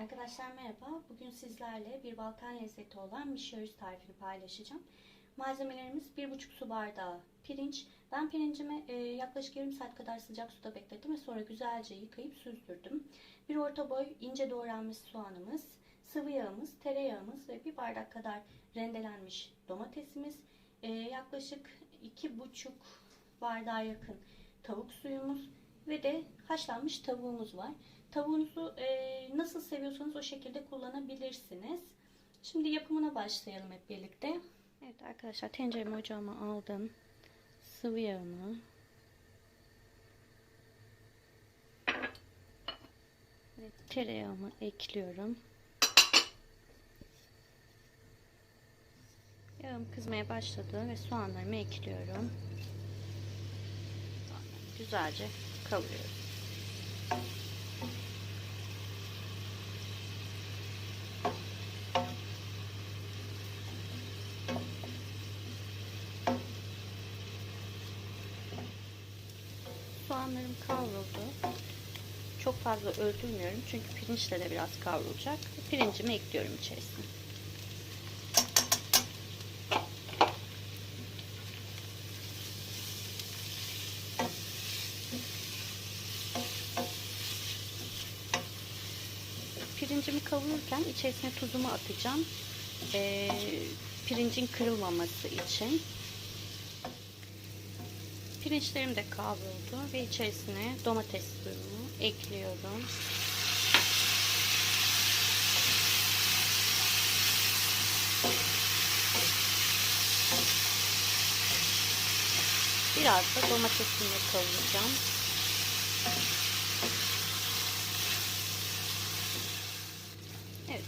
Arkadaşlar merhaba. Bugün sizlerle bir Balkan lezzeti olan mişörüz tarifini paylaşacağım. Malzemelerimiz 1,5 su bardağı pirinç. Ben pirincimi e, yaklaşık yarım saat kadar sıcak suda beklettim ve sonra güzelce yıkayıp süzdürdüm. Bir orta boy ince doğranmış soğanımız, sıvı yağımız, tereyağımız ve bir bardak kadar rendelenmiş domatesimiz, e, yaklaşık 2,5 bardağa yakın tavuk suyumuz ve de haşlanmış tavuğumuz var. Tavuğunuzu e, nasıl seviyorsanız o şekilde kullanabilirsiniz. Şimdi yapımına başlayalım hep birlikte. Evet arkadaşlar tenceremi ocağıma aldım. Sıvı yağımı. Evet, tereyağımı ekliyorum. Yağım kızmaya başladı ve soğanlarımı ekliyorum. Güzelce kavuruyorum. Soğanlarım kavruldu. Çok fazla öldürmüyorum çünkü pirinçle de biraz kavrulacak. Pirincimi ekliyorum içerisine. Pirincimi kavururken içerisine tuzumu atacağım. Ee, pirincin kırılmaması için. Pirinçlerim de kavruldu ve içerisine domates suyumu ekliyorum. Biraz da domatesini kavuracağım. Evet,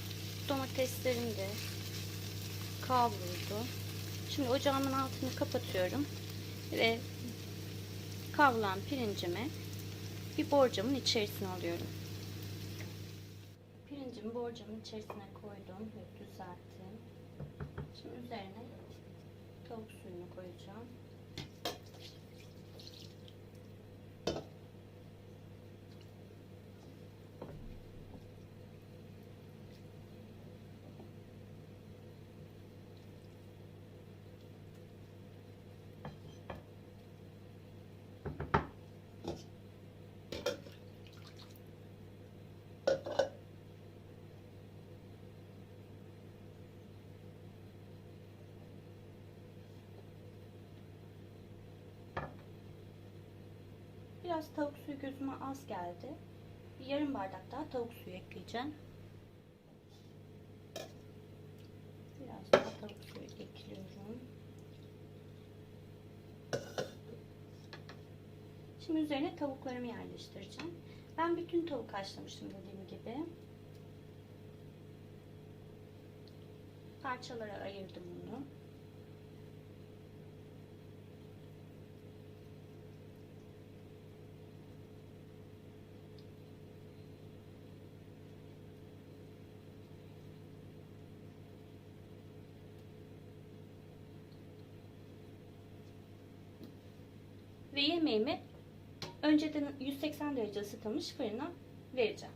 domateslerim de kavruldu. Şimdi ocağımın altını kapatıyorum ve kavrulan pirincimi bir borcamın içerisine alıyorum. Pirincimi borcamın içerisine koydum ve düzelttim. Şimdi üzerine tavuk suyunu koyacağım. Biraz tavuk suyu gözüme az geldi. Bir yarım bardak daha tavuk suyu ekleyeceğim. Biraz daha tavuk suyu ekliyorum. Şimdi üzerine tavuklarımı yerleştireceğim. Ben bütün tavuk haşlamıştım dediğim gibi. Parçalara ayırdım bunu. Ve yemeğimi önceden 180 derece ısıtılmış fırına vereceğim.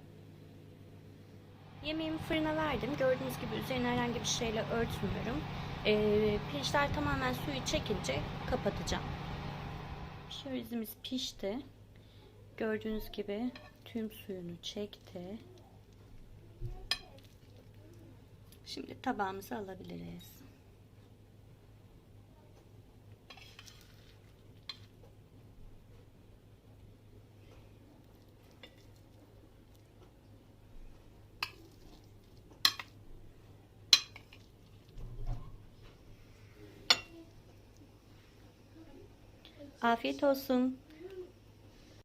Yemeğimi fırına verdim. Gördüğünüz gibi üzerine herhangi bir şeyle örtmüyorum. Ee, pirinçler tamamen suyu çekince kapatacağım. Pişirimiz pişti. Gördüğünüz gibi tüm suyunu çekti. Şimdi tabağımıza alabiliriz. Afiyet olsun.